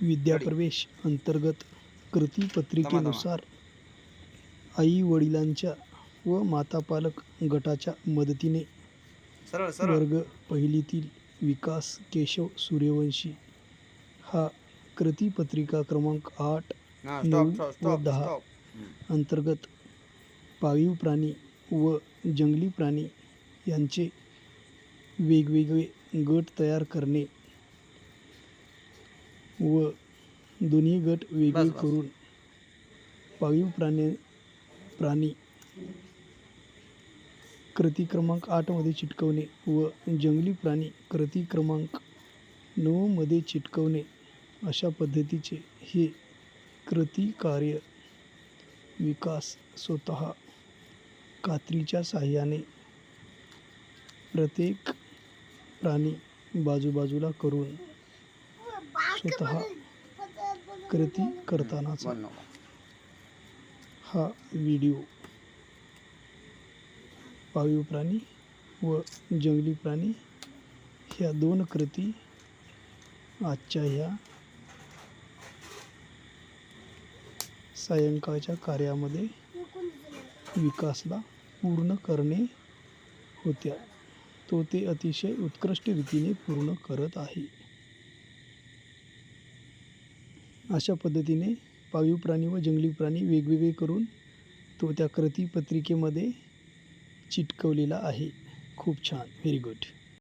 विद्याप्रवेश अंतर्गत कृतीपत्रिकेनुसार आई वडिलांच्या व माता पालक गटाच्या मदतीने वर्ग पहिलीतील विकास केशव सूर्यवंशी हा कृतीपत्रिका क्रमांक आठ नऊ व दहा. अंतर्गत पाळीव प्राणी व जंगली प्राणी यांचे वेगवेगळे गट तयार करणे व दोन्ही गट वेगळे. करून पाळीव प्राणी प्राणी कृती क्रमांक आठमध्ये चिटकवणे व जंगली प्राणी कृती क्रमांक नऊमध्ये चिटकवणे अशा पद्धतीचे हे कृती कार्य विकास स्वतः कात्रीच्या साहाय्याने प्रत्येक प्राणी बाजूबाजूला करून स्वतः कृती करतानाचा. हा व्हिडिओ. पाळीव प्राणी व जंगली प्राणी ह्या दोन कृती आजच्या ह्या सायंकाळच्या कार्यामध्ये विकासला पूर्ण करणे होत्या. तो ते अतिशय उत्कृष्ट रीतीने पूर्ण करत आहे. अशा पद्धतीने पाळीव प्राणी व जंगली प्राणी वेगवेगळे करून तो त्या कृती पत्रिकेमध्ये चिटकवलेला आहे. खूप छान. Very good